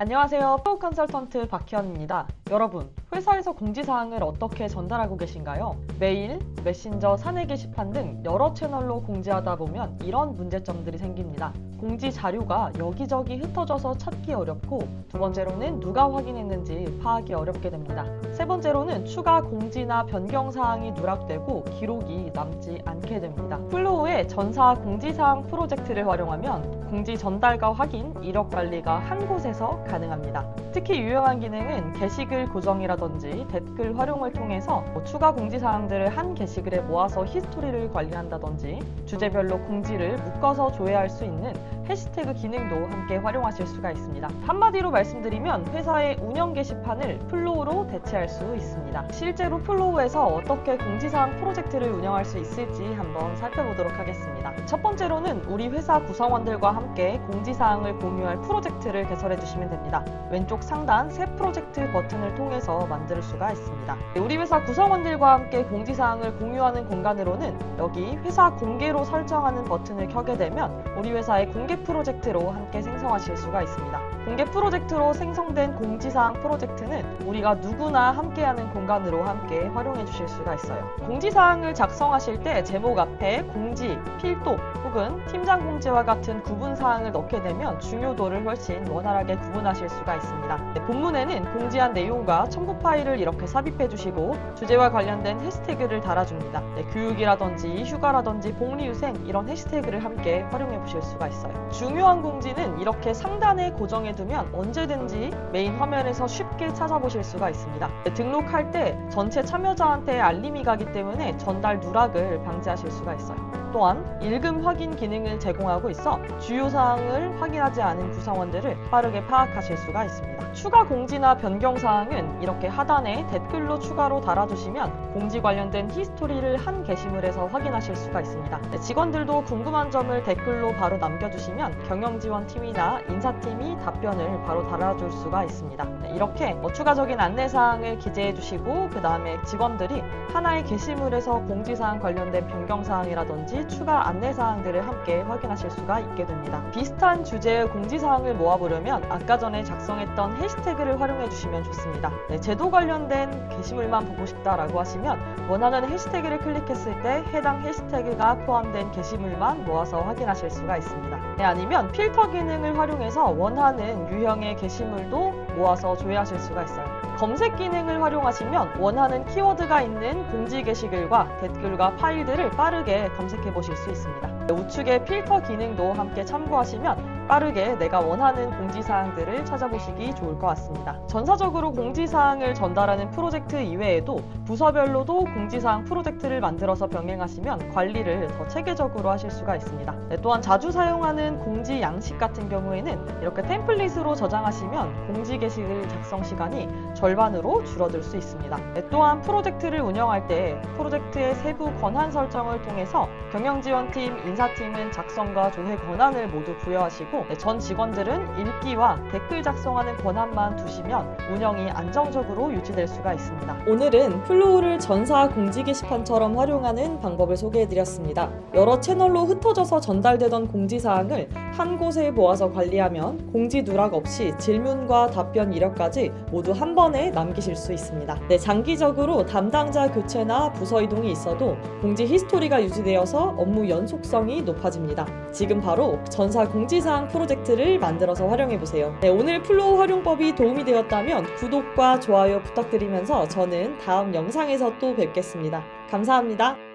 안녕하세요. 프로 컨설턴트 박희연입니다. 여러분, 회사에서 공지사항을 어떻게 전달하고 계신가요? 메일, 메신저, 사내 게시판 등 여러 채널로 공지하다 보면 이런 문제점들이 생깁니다. 공지 자료가 여기저기 흩어져서 찾기 어렵고 두 번째로는 누가 확인했는지 파악이 어렵게 됩니다. 세 번째로는 추가 공지나 변경 사항이 누락되고 기록이 남지 않게 됩니다. 플로우의 전사 공지사항 프로젝트를 활용하면 공지 전달과 확인, 이력 관리가 한 곳에서 가능합니다. 특히 유용한 기능은 게시글 고정이라든지 댓글 활용을 통해서 뭐 추가 공지 사항들을 한 게시글에 모아서 히스토리를 관리한다든지 주제별로 공지를 묶어서 조회할 수 있는 해시태그 기능도 함께 활용하실 수가 있습니다. 한마디로 말씀드리면 회사의 운영 게시판을 플로우로 대체할 수 있습니다. 실제로 플로우에서 어떻게 공지사항 프로젝트를 운영할 수 있을지 한번 살펴보도록 하겠습니다. 첫 번째로는 우리 회사 구성원들과 함께 공지사항을 공유할 프로젝트를 개설해 주시면 됩니다. 왼쪽 상단 새 프로젝트 버튼을 통해서 만들 수가 있습니다. 우리 회사 구성원들과 함께 공지사항을 공유하는 공간으로는 여기 회사 공개로 설정하는 버튼을 켜게 되면 우리 회사의 공개 프로젝트로 함께 생성하실 수가 있습니다. 공개 프로젝트로 생성된 공지사항 프로젝트는 우리가 누구나 함께하는 공간으로 함께 활용해 주실 수가 있어요. 공지사항을 작성하실 때 제목 앞에 공지, 필독 혹은 팀장 공지와 같은 구분 사항을 넣게 되면 중요도를 훨씬 원활하게 구분하실 수가 있습니다. 네, 본문에는 공지한 내용 과 첨부 파일을 이렇게 삽입해 주시고 주제와 관련된 해시태그를 달아줍니다. 네, 교육이라든지 휴가라든지 복리후생 이런 해시태그를 함께 활용해 보실 수가 있어요. 중요한 공지는 이렇게 상단에 고정해 두면 언제든지 메인 화면에서 쉽게 찾아보실 수가 있습니다. 네, 등록할 때 전체 참여자한테 알림이 가기 때문에 전달 누락을 방지하실 수가 있어요. 또한 읽음 확인 기능을 제공하고 있어 주요 사항을 확인하지 않은 구성원들을 빠르게 파악하실 수가 있습니다. 추가 공지나 변경 사항은 이렇게 하단에 댓글로 추가로 달아주시면 공지 관련된 히스토리를 한 게시물에서 확인하실 수가 있습니다. 네, 직원들도 궁금한 점을 댓글로 바로 남겨주시면 경영지원팀이나 인사팀이 답변을 바로 달아줄 수가 있습니다. 네, 이렇게 뭐 추가적인 안내 사항을 기재해 주시고 그 다음에 직원들이 하나의 게시물에서 공지사항 관련된 변경 사항이라든지 추가 안내 사항들을 함께 확인하실 수가 있게 됩니다. 비슷한 주제의 공지사항을 모아보려면 아까 전에 작성했던 해시태그를 활용해 주시면 좋습니다. 네, 제도 관련된 게시물만 보고 싶다라고 하시면 원하는 해시태그를 클릭했을 때 해당 해시태그가 포함된 게시물만 모아서 확인하실 수가 있습니다. 네, 아니면 필터 기능을 활용해서 원하는 유형의 게시물도 모아서 조회하실 수가 있어요. 검색 기능을 활용하시면 원하는 키워드가 있는 공지 게시글과 댓글과 파일들을 빠르게 검색해 보실 수 있습니다. 우측의 필터 기능도 함께 참고하시면 빠르게 내가 원하는 공지사항들을 찾아보시기 좋을 것 같습니다. 전사적으로 공지사항을 전달하는 프로젝트 이외에도 부서별로도 공지사항 프로젝트를 만들어서 병행하시면 관리를 더 체계적으로 하실 수가 있습니다. 네, 또한 자주 사용하는 공지 양식 같은 경우에는 이렇게 템플릿으로 저장하시면 공지 게시글 작성 시간이 절 반으로 줄어들 수 있습니다. 네, 또한 프로젝트를 운영할 때 프로젝트의 세부 권한 설정을 통해서 경영지원팀, 인사팀은 작성과 조회 권한을 모두 부여하시고 네, 전 직원들은 읽기와 댓글 작성하는 권한만 두시면 운영이 안정적으로 유지될 수가 있습니다. 오늘은 플로우를 전사 공지 게시판처럼 활용하는 방법을 소개해드렸습니다. 여러 채널로 흩어져서 전달되던 공지사항을 한 곳에 모아서 관리하면 공지 누락 없이 질문과 답변 이력까지 모두 한 번에 남기실 수 있습니다. 네, 장기적으로 담당자 교체나 부서 이동이 있어도 공지 히스토리가 유지되어 서 업무 연속성이 높아집니다. 지금 바로 전사 공지사항 프로젝트를 만들어서 활용해보세요. 네, 오늘 플로우 활용법이 도움이 되었다면 구독과 좋아요 부탁드리면서 저는 다음 영상에서 또 뵙겠습니다. 감사합니다.